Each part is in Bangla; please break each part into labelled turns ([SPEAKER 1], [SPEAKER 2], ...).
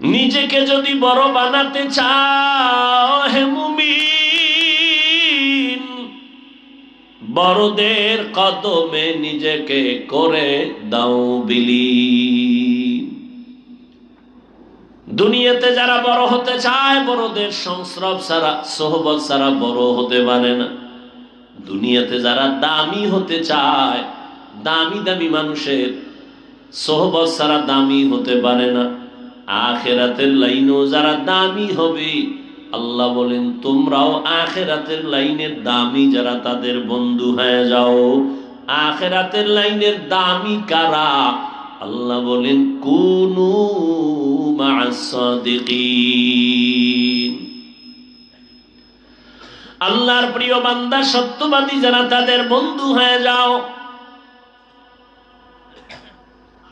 [SPEAKER 1] নিজেকে যদি বড় বানাতে চাও, হে মুমিন, বড়দের কদমে নিজেকে করে দাও বিলি। দুনিয়াতে যারা বড় হতে চায়, বড়দের সংস্রব ছাড়া সোহবত সারা বড় হতে পারে না। দুনিয়াতে যারা দামি হতে চায়, দামি দামি মানুষের সোহবত সারা দামি হতে পারে না। আখেরাতের লাইনও যারা দামি হবে। আল্লাহ বলেন, তোমরাও আখেরাতের লাইনের দামি যারা তাদের বন্ধু হয়ে যাও। আখেরাতের লাইনের দামি কারা? আল্লাহ বলেন, কুনু আল্লাহর প্রিয় বান্দা, সত্যবাদী যারা তাদের বন্ধু হয়ে যাও।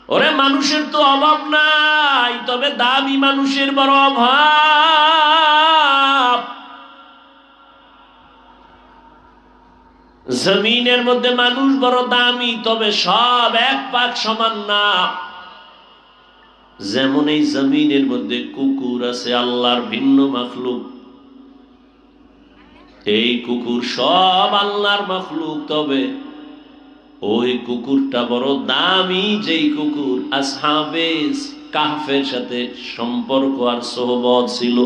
[SPEAKER 1] ওরে মানুষের তো অভাব নাই, তবে দাবি মানুষের বড় অভাব। জমিনের মধ্যে মানুষ বড় দামি, তবে সব এক পাক সমান না। যেমন এই জমিনের মধ্যে কুকুর আছে, আল্লাহর ভিন্ন মাখলুক। এই কুকুর সব আল্লাহর মাখলুক, তবে ওই কুকুরটা বড় দামি, যেই কুকুর আসহাবেস কাহফের সাথে সম্পর্ক আর সোহবত ছিল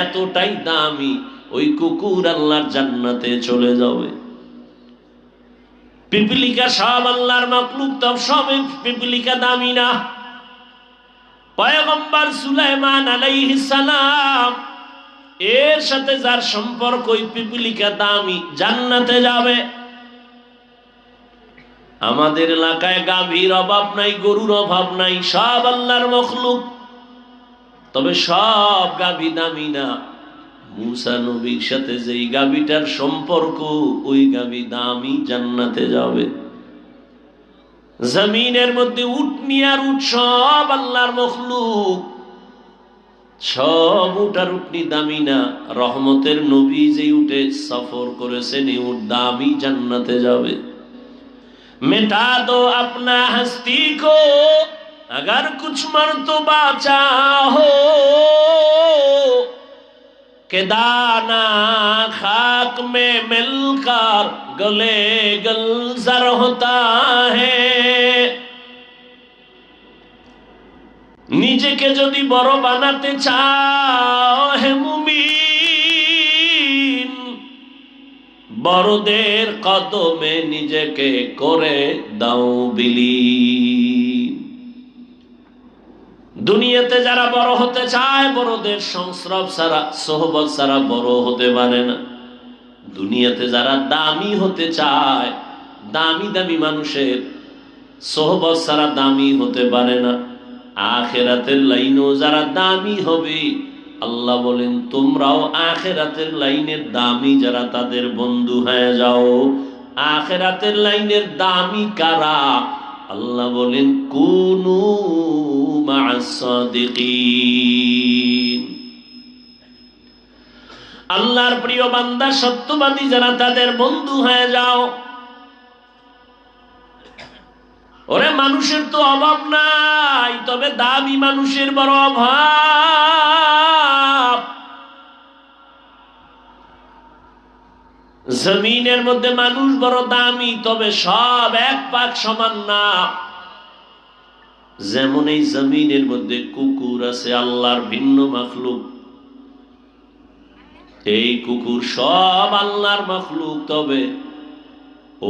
[SPEAKER 1] এতটাই দামি, ওই কুকুর আল্লাহর জান্নাতে চলে যাবে। পিপিলিকা সব আল্লাহর মাকলুক তব সব পিপিলিকা দামি না। পয়গম্বর সুলাইমান আলাইহিস সালাম, এর সাথে যার সম্পর্ক ওই পিপিলিকা দামি, জান্নাতে যাবে। আমাদের এলাকায় গাভীর অভাব নাই, গরুর অভাব নাই, সব আল্লাহর মখলুক। তবে সব গাভী দামি না। মুসা নবীর সাথে যেই গাভীটার সম্পর্ক, ওই গাভী দামি জান্নাতে যাবে। জমিনের মধ্যে উঠনি আর উঠ সব আল্লাহর মখলুক। সব উঠার উঠনি দামি না। রহমতের নবী যে উঠে সফর করেছেন, এই উঠ দামি জান্নাতে যাবে। मिटा दो अपना हस्ती को अगर कुछ मर्तबा चाहो के दाना खाक में मिलकर गले गलजर होता है নিজেকে যদি বড় বানাতে চাও হে মুমিন বড়দের কদমে নিজেকে করে দাও বিলি। দুনিয়াতে যারা বড় হতে চায়, বড়দের সংস্রব ছাড়া, সোহবত সারা বড় হতে পারে না। দুনিয়াতে যারা দামি হতে চায়, দামি দামি মানুষের সোহবত সারা দামি হতে পারে না। আখেরাতের লাইনও যারা দামি হবে আল্লাহ বলেন, তোমরাও আখেরাতের লাইনের দামি যারা তাদের বন্ধু হয়ে যাও। আখেরাতের লাইনের দামি কারা? আল্লাহ বলেন, কুনু আল্লাহর প্রিয় বান্দা, সত্যবাদী যারা তাদের বন্ধু হয়ে যাও ওরে মানুষের তো অভাব নাই, তবে দামি মানুষের বড় অভাব। জমিনের মধ্যে মানুষ বড় দামি, তবে সব এক পাক সমান না। যেমন এই জমিনের মধ্যে কুকুর আছে, আল্লাহর ভিন্ন মাখলুক। এই কুকুর সব আল্লাহর মাখলুক, তবে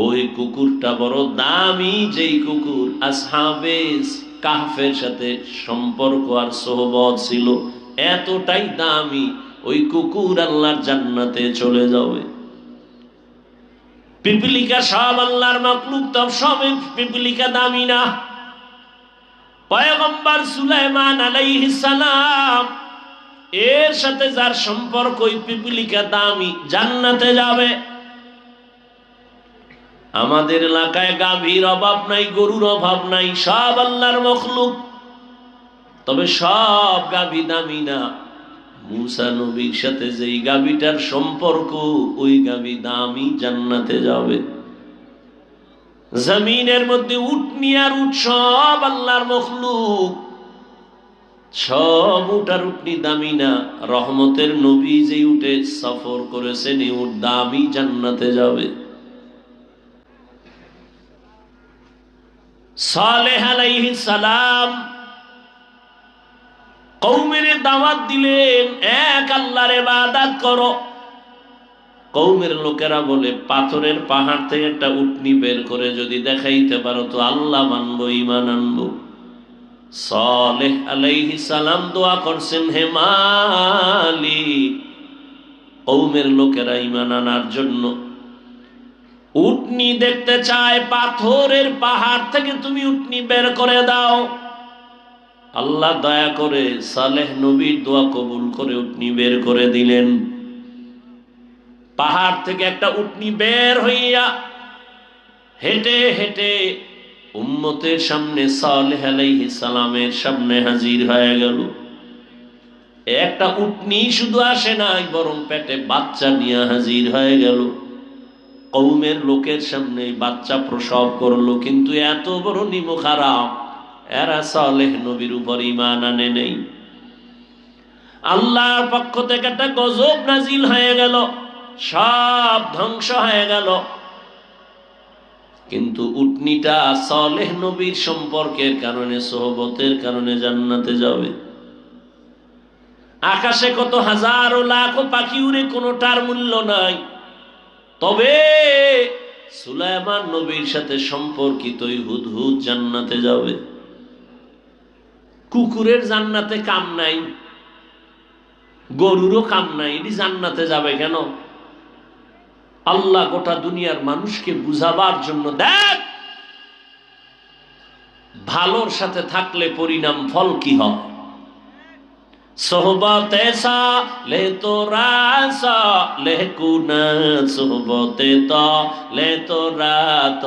[SPEAKER 1] ওই কুকুরটা বড় দামি যেই কুকুর আসহাবেস কাহফের সাথে সম্পর্ক আর সোহবত ছিল, এতটাই দামি ওই কুকুর আল্লাহর জান্নাতে চলে যাবে। পিপিলিকা সব আল্লাহর মাকলুক তব সব পিপিলিকা দামি না। পয়গম্বর সুলাইমান আলাইহিস সালাম এর সাথে যার সম্পর্ক ওই পিপিলিকা দামি জান্নাতে যাবে। আমাদের এলাকায় গাভীর অভাব নাই, গরুর অভাব নাই, সব আল্লাহর মখলুক। তবে সব গাভী দামি না। মুসা নবীর সাথে যেই গাভীটার সম্পর্ক, ওই গাভী দামি জান্নাতে যাবে। জমিনের মধ্যে উঠনি আর উঠ সব আল্লাহর মখলুক। সব উটার উটনি দামি না। রহমতের নবী যে উঠে সফর করেছেন, এই উট দামি জান্নাতে যাবে। সালেহ আলাইহিস সালাম কৌমের দাওয়াত দিলেন, এক আল্লাহর ইবাদত করো। কৌমের লোকেরা বলে, পাথরের পাহাড় থেকে একটা উটনি বের করে যদি দেখাইতে পারো তো আল্লাহ মানবো ইমান আনব। সালেহ আলাইহি সালাম দোয়া করছেন, হে মালিক কৌমের লোকেরা ইমান আনার জন্য উটনি দেখতে চায় পাথরের পাহাড় থেকে তুমি উটনি বের করে দাও। আল্লাহ দয়া করে সালেহ নবীর দোয়া কবুল করে উটনি বের করে দিলেন। পাহাড় থেকে একটা উটনি বের হইয়া হেঁটে হেঁটে উম্মতের সামনে সালেহ আলাইহিস সালামের সামনে হাজির হয়ে গেল। একটা উটনি শুধু আসে নাই, বরং পেটে বাচ্চা নিয়ে হাজির হয়ে গেল। কৌমের লোকের সামনে বাচ্চা প্রসব করল, কিন্তু এত বড় নিমো খারাপ। এরা সালেহ নবীর উপর ইমান আনে নেই। আল্লাহর পক্ষ থেকে একটা গজব নাজিল হয়ে গেল, সব ধ্বংস হয়ে গেল। কিন্তু উটনিটা সালেহ নবীর সম্পর্কের কারণে, সোহবতের কারণে জান্নাতে যাবে। আকাশে কত হাজারো লাখো পাখি উড়ে, কোনোটার মূল্য নাই। তবে সুলাইমান নবীর সাথে সম্পর্কিত হুদহুদ জান্নাতে যাবে। কুকুরের জান্নাতে কাম নাই, গরুরও কাম নাই, এটি জান্নাতে যাবে কেন? আল্লাহ গোটা দুনিয়ার মানুষকে বুঝাবার জন্য দেখ, ভালোর সাথে থাকলে পরিণাম ফল কি হয়? সোহবতে লে তো রাসা সোহবতে তো লে তো রাত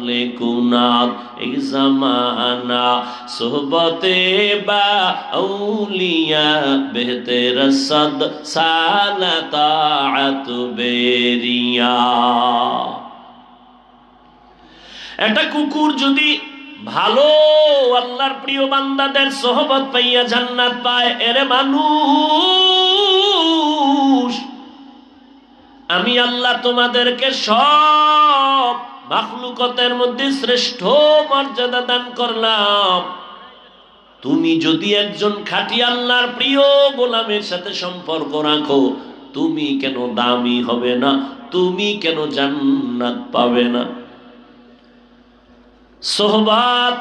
[SPEAKER 1] লে কুনাত এই জামানা সোহবতে বা আউলিয়া বেহতে রসদ সালাতাত বেরিয়া একটা কুকুর যদি ভালো, আল্লাহর প্রিয় বান্দাদের সহবত পাইয়া জান্নাত পায়, এরে মানুষ। আমি আল্লাহ তোমাদেরকে সব মাখলুকতের মধ্যে শ্রেষ্ঠ মর্যাদা দান করলাম। তুমি যদি একজন খাঁটি আল্লাহর প্রিয় গোলামের সাথে সম্পর্ক রাখো, তুমি কেন দামি হবে না? তুমি কেন জান্নাত পাবে না? সোহবাত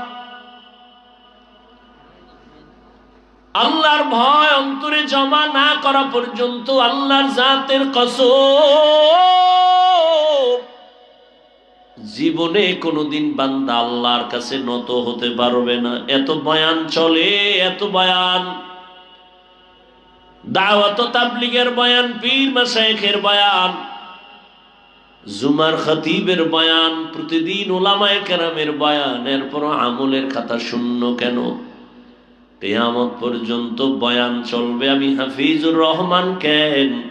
[SPEAKER 1] আল্লাহর ভয় অন্তরে জমা না করা পর্যন্ত আল্লাহর জাতের কসম। জীবনে কোনোদিন বান্দা আল্লাহর কাছে নত হতে পারবে না। এত বয়ান চলে, এত বয়ান। দাওয়াত তাবলিগের বয়ান, পীর মাসায়েখের বয়ান। জুমার খতিবের বয়ান, প্রতিদিন ওলামায় কেরামের বয়ান এরপর আমলের খাতা শূন্য কেন? কেয়ামত পর্যন্ত বয়ান চলবে। আমি হাফিজুর রহমান কেন?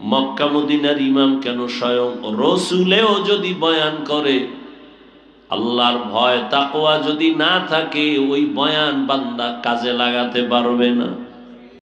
[SPEAKER 1] মক্কা মদিনার ইমাম কেন? স্বয়ং রসুলেও যদি বয়ান করে, আল্লাহর ভয় তাকোয়া যদি না থাকে, ওই বয়ান বান্দা কাজে লাগাতে পারবে না।